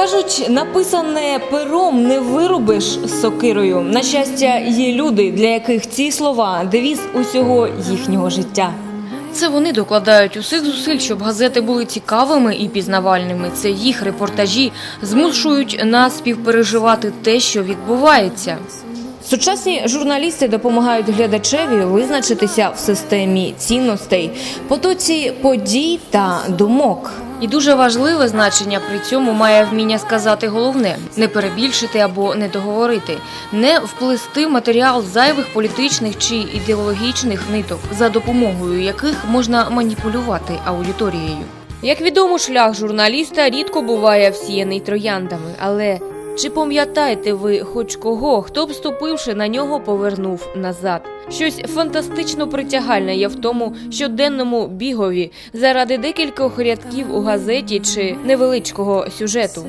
Кажуть, написане пером не вирубиш сокирою. На щастя, є люди, для яких ці слова девіз усього їхнього життя. Це вони докладають усіх зусиль, щоб газети були цікавими і пізнавальними. Це їх репортажі змушують нас співпереживати те, що відбувається. Сучасні журналісти допомагають глядачеві визначитися в системі цінностей, потоці подій та думок. І дуже важливе значення при цьому має вміння сказати головне не перебільшити або не договорити, не вплести матеріал зайвих політичних чи ідеологічних ниток, за допомогою яких можна маніпулювати аудиторією. Як відомо, шлях журналіста рідко буває всіяний трояндами, але чи пам'ятаєте ви хоч кого, хто б ступивши на нього, повернув назад? Щось фантастично притягальне є в тому щоденному бігові заради декількох рядків у газеті чи невеличкого сюжету.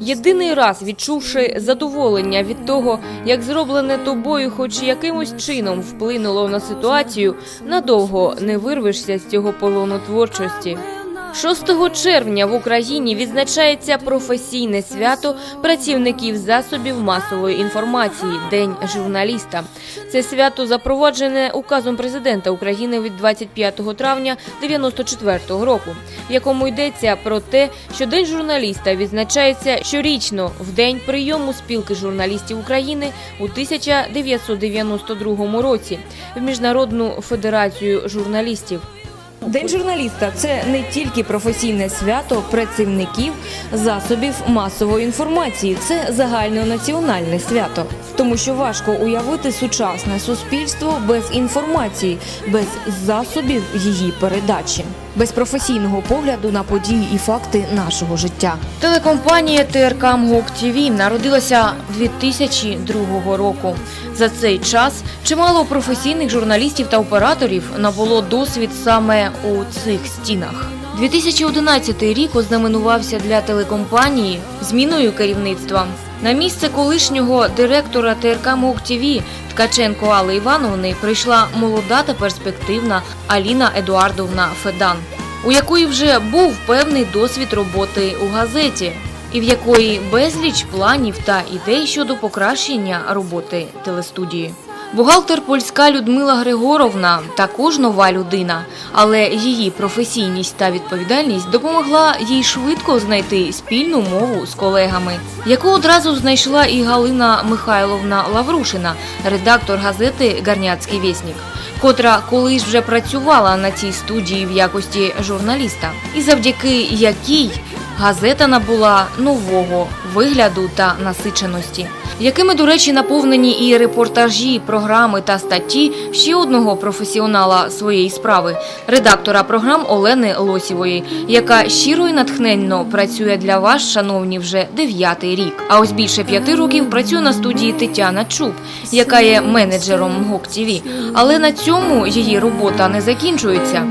Єдиний раз відчувши задоволення від того, як зроблене тобою, хоч якимось чином вплинуло на ситуацію, надовго не вирвешся з цього полону творчості. 6 червня в Україні відзначається професійне свято працівників засобів масової інформації День журналіста. Це свято запроваджене указом президента України від 25 травня 94 року, в якому йдеться про те, що День журналіста відзначається щорічно в день прийому спілки журналістів України у 1992 році в Міжнародну федерацію журналістів. День журналіста це не тільки професійне свято працівників засобів масової інформації, це загальнонаціональне свято, тому що важко уявити сучасне суспільство без інформації, без засобів її передачі, без професійного погляду на події і факти нашого життя. Телекомпанія ТРК МГОК ТВ народилася 2002 року. За цей час чимало професійних журналістів та операторів набуло досвід саме у цих стінах. 2011 рік ознаменувався для телекомпанії зміною керівництва. На місце колишнього директора ТРК МОК ТВ Ткаченко Алли Івановни прийшла молода та перспективна Аліна Едуардовна Федан, у якої вже був певний досвід роботи у газеті, і в якої безліч планів та ідей щодо покращення роботи телестудії. Бухгалтер польська Людмила Григоровна також нова людина, але її професійність та відповідальність допомогла їй швидко знайти спільну мову з колегами, яку одразу знайшла і Галина Михайловна Лаврушина, редактор газети Гарняцький вісник, котра колись вже працювала на цій студії в якості журналіста, і завдяки якій газета набула нового вигляду та насиченості якими, до речі, наповнені і репортажі, програми та статті ще одного професіонала своєї справи редактора програм Олени Лосівої, яка щиро і натхненно працює для вас, шановні, вже дев'ятий рік. А ось більше п'яти років працює на студії Тетяна Чуб, яка є менеджером ГОК ТВ. Але на цьому її робота не закінчується.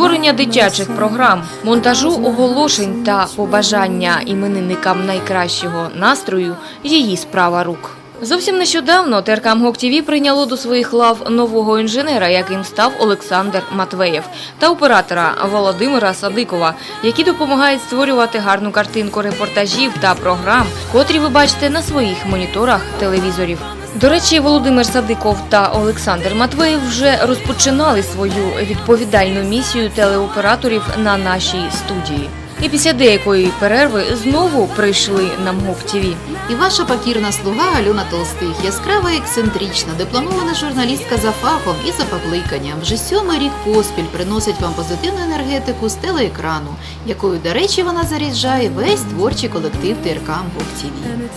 Створення дитячих програм, монтажу оголошень та побажання іменинникам найкращого настрою її справа рук. Зовсім нещодавно ТРК МГОК ТВ прийняло до своїх лав нового інженера, яким став Олександр Матвеєв, та оператора Володимира Садикова, які допомагають створювати гарну картинку репортажів та програм, котрі ви бачите на своїх моніторах телевізорів. До речі, Володимир Садиков та Олександр Матвеєв вже розпочинали свою відповідальну місію телеоператорів на нашій студії. І після деякої перерви знову прийшли на МГОК ТВ. І ваша покірна слуга Альона Толстих, яскрава і ексцентрична, дипломована журналістка за фахом і за покликанням, вже сьомий рік поспіль приносить вам позитивну енергетику з телеекрану, якою, до речі, вона заряджає весь творчий колектив ТРК МГОК ТВ.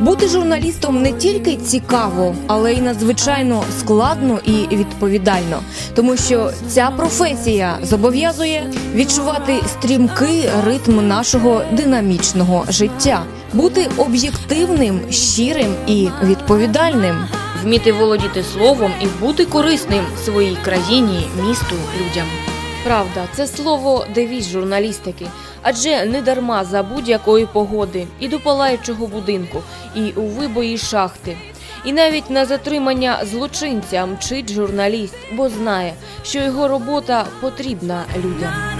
Бути журналістом не тільки цікаво, але й надзвичайно складно і відповідально, тому що ця професія зобов'язує відчувати стрімкий ритм нашого динамічного життя, бути об'єктивним, щирим і відповідальним. вміти володіти словом і бути корисним своїй країні, місту, людям. Правда, це слово девіз журналістики, адже не дарма за будь-якої погоди, і до палаючого будинку, і у вибої шахти. І навіть на затримання злочинця мчить журналіст, бо знає, що його робота потрібна людям.